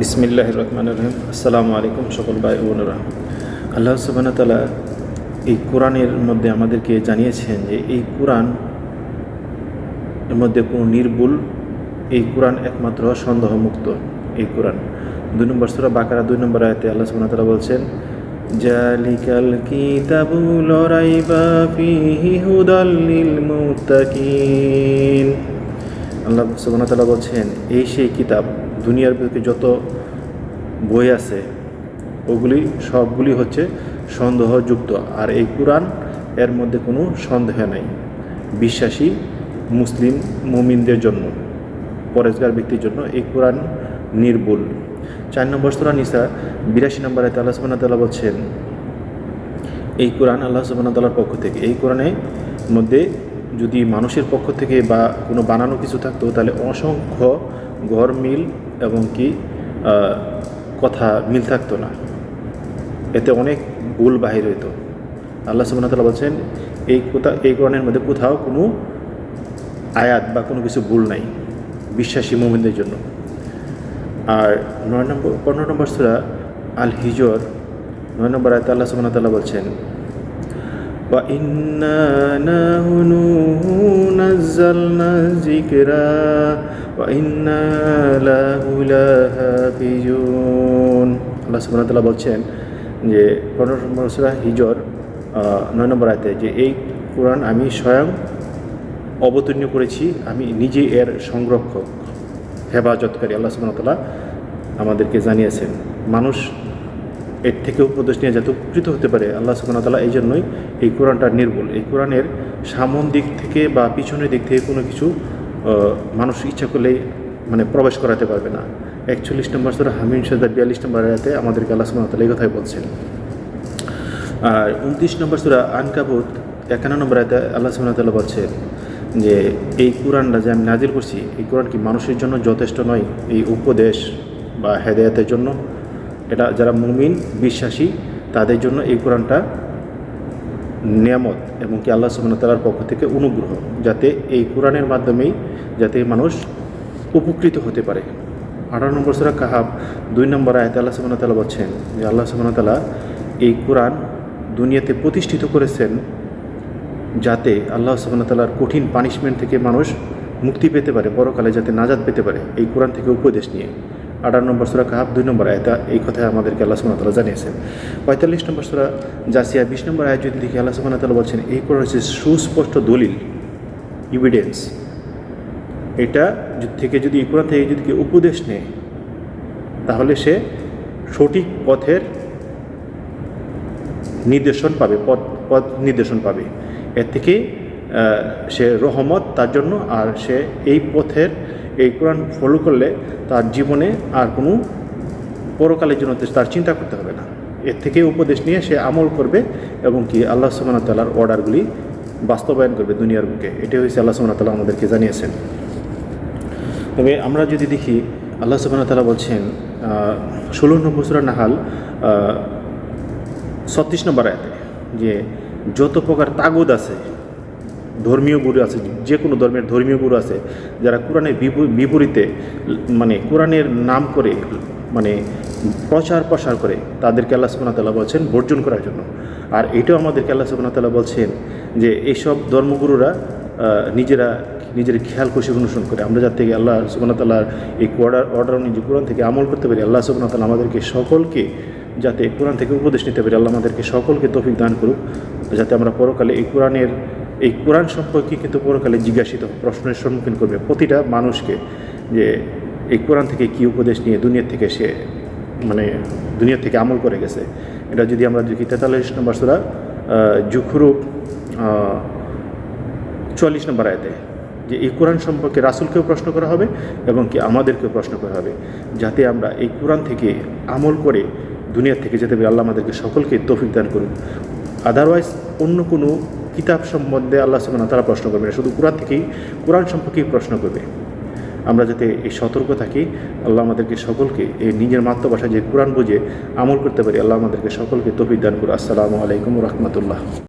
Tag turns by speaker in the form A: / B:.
A: বিসমিল্লাহ রহমান রহিম। আসসালামু আলাইকুম সকল ভাই বোনেরা। আল্লাহ সুবাহ তালা এই কোরআনের মধ্যে আমাদেরকে জানিয়েছেন যে এই কোরআন এর মধ্যে কোনো নির্ভুল, এই কোরআন একমাত্র সন্দেহমুক্ত এই কোরআন। দুই নম্বর সুরা বাকারা, দুই নম্বর আয়তে আল্লাহ সুবাহ তালা বলছেন, জালিকাল কিতাবু লরাইবা ফিহি হুদাল্লিল মুত্তাকিন। আল্লাহ তাআলা বলছেন, এই সেই কিতাব, দুনিয়ার বুকে যত বই আছে, ওগুলি সবগুলি হচ্ছে সন্দেহযুক্ত। আর এই কোরআন এর মধ্যে কোনো সন্দেহ নাই। বিশ্বাসী মুসলিম মুমিনদের জন্য, পরেজগার ব্যক্তির জন্য এই কোরআন নির্ভুল চার নম্বর সুরা নিসা, বিরাশি নম্বরে আল্লাহ ওয়া বলছেন, এই কোরআন আল্লাহ সুবহানাহু তাআলার পক্ষ থেকে, এই কোরআনের মধ্যে যদি মানুষের পক্ষ থেকে বা কোনো বানানো কিছু থাকতো, তাহলে অসংখ্য ঘর মিল এবং কি কথা মিল থাকতো না। এতে অনেক ভুল বাহির হইতো। আল্লাহ সুবহানাহু তাআলা বলছেন, এই কোথা, এই কোরআনের মধ্যে কোথাও কোনো আয়াত বা কোনো কিছু ভুল নাই, বিশ্বাসী মোমিনদের জন্য। আর নয় নম্বর, পনেরো নম্বর সুরা আল হিজর নয় নম্বর আয়তে আল্লাহ সুবহানাহু তাআলা বলছেন وإنا نحن نزلنا الذكر وإنا له لحافظون আল্লাহ সুবহানাহু তাআলা বলছেন যে পনেরো নম্বর সূরা হিজর আহ, নয় নম্বর আয়তে যে এই কোরআন আমি স্বয়ং অবতীর্ণ করেছি আমি নিজে এর সংরক্ষক হেফাজতকারী আল্লাহ সুবহানাহু তাআলা আমাদেরকে জানিয়েছেন মানুষ এর থেকে উপদেশ নিয়ে যাতে উপকৃত হতে পারে আল্লাহ ওয়া এই জন্যই এই কোরআনটা নির্ভুল। এই কোরআনের সামন দিক থেকে বা পিছনের দিক থেকে কোনো কিছু মানুষ ইচ্ছা করলেই মানে প্রবেশ করাতে পারবে না। একচল্লিশ নম্বর সুরা হামিম সাদা বিয়াল্লিশ নম্বর আয়াতে আমাদেরকে আল্লাহ ওয়া এই কথাই বলছেন। আর উনত্রিশ নম্বর সুরা আনকাবুত, একান্ন নম্বর আয়তে আল্লাহ ওয়া বলছেন যে, এই কোরআনটা যে আমি নাজিল করছি, এই কোরআন কি মানুষের জন্য যথেষ্ট নয়? এই উপদেশ বা হেদায়তের জন্য এটা যারা মুমিন, বিশ্বাসী, তাদের জন্য এই কোরআনটা নিয়ামত এবং কি আল্লাহ ওয়া পক্ষ থেকে অনুগ্রহ যাতে এই কোরআনের মাধ্যমেই যাতে মানুষ উপকৃত হতে পারে। আঠারো নম্বর সুরা কাহাব, দুই নম্বর আয়তে আল্লাহ ওয়া বলছেন যে আল্লাহ ওয়া এই কোরআন দুনিয়াতে প্রতিষ্ঠিত করেছেন যাতে আল্লাহ ওয়া কঠিন পানিশমেন্ট থেকে মানুষ মুক্তি পেতে পারে, পরকালে যাতে নাজাদ পেতে পারে। এই কোরআন থেকে উপদেশ নিয়ে। আঠারো নম্বর সুরা কাহাব দুই নম্বর আয়তা, এই কথায় আমাদেরকে আল্লাহ তাআলা জানিয়েছেন। পঁয়তাল্লিশ নম্বর সুরা জাসিয়া, বিশ নম্বর আয় যদি দেখি, আল্লাহ তাআলা বলছেন, এই কোরআন হচ্ছে সুস্পষ্ট দলিল ইভিডেন্স এটা থেকে যদি, এই কোরআন থেকে যদি কেউ উপদেশ নেয়, তাহলে সে সঠিক পথের নির্দেশন পাবে, পথ পথ নির্দেশন পাবে। এর থেকে সে রহমত তার জন্য, আর সে এই পথের এই কোরআন ফলো করলে তার জীবনে আর কোনো পরকালের জন্য তার চিন্তা করতে হবে না। এর থেকে উপদেশ নিয়ে সে আমল করবে এবং কি আল্লাহ সুবহানাহু ওয়া তাআলার অর্ডারগুলি বাস্তবায়ন করবে দুনিয়ার বুকে। এটাই হয়েছে আল্লাহ ওয়া তাআলা আমাদেরকে জানিয়েছেন। তবে আমরা যদি দেখি, আল্লাহ সুবহানাহু ওয়া তাআলা বলছেন ষোলো নম্বর সূরা নাহাল ছত্রিশ নম্বর আয়াতে যে যত প্রকার তাগুদ আছে ধর্মীয় গুরু আছে যে কোনো ধর্মের ধর্মীয় গুরু আছে, যারা কোরআনের বিপু- বিপরীতে মানে কোরআনের নাম করে মানে প্রচার প্রসার করে, তাদেরকে আল্লাহ ওয়া বলছেন বর্জন করার জন্য। আর এটাও আমাদেরকে আল্লাহ ওয়া বলছেন যে এইসব ধর্মগুরুরা নিজেরা, নিজের খেয়াল খুশি অনুসরণ করে। আমরা যার থেকে আল্লাহ ওয়া এই অর্ডার অর্ডার অনুযায়ী কোরআন থেকে আমল করতে পারি, আল্লাহ ওয়া আমাদেরকে সকলকে যাতে কোরআন থেকে উপদেশ নিতে পারি, আল্লাহ আমাদেরকে সকলকে তৌফিক দান করুক। যাতে আমরা পরকালে এই কোরআনের এই কোরআন সম্পর্কে কিন্তু পরকালে জিজ্ঞাসিত প্রশ্নের সম্মুখীন করবে প্রতিটা মানুষকে যে এই কোরআন থেকে কী উপদেশ নিয়ে দুনিয়া থেকে সে মানে দুনিয়া থেকে আমল করে গেছে। এটা যদি আমরা দেখি, তেতাল্লিশ নম্বর সুরা জুখরুপ চুয়াল্লিশ নম্বর আয়তে, যে এই কোরআন সম্পর্কে রাসুলকেও প্রশ্ন করা হবে এবং কি আমাদেরকেও প্রশ্ন করা হবে। যাতে আমরা এই কোরআন থেকে আমল করে দুনিয়া থেকে যেতে পারি আল্লাহ আমাদেরকে সকলকে তৌফিক দান করুন আদারওয়াইজ অন্য কোনো কিতাব সম্বন্ধে আল্লাহ সুবাহ তারা প্রশ্ন করবে। না শুধু কোরআন থেকেই, কোরআন সম্পর্কেই প্রশ্ন করবে। আমরা যাতে এই সতর্ক থাকি, আল্লাহ আমাদেরকে সকলকে এই নিজের মাতৃভাষায় যে কোরআন বুঝে আমল করতে পারি, আল্লাহ আমাদেরকে সকলকে তফিদান দান করে আসসালামু আলাইকুম রহমতুল্লাহ।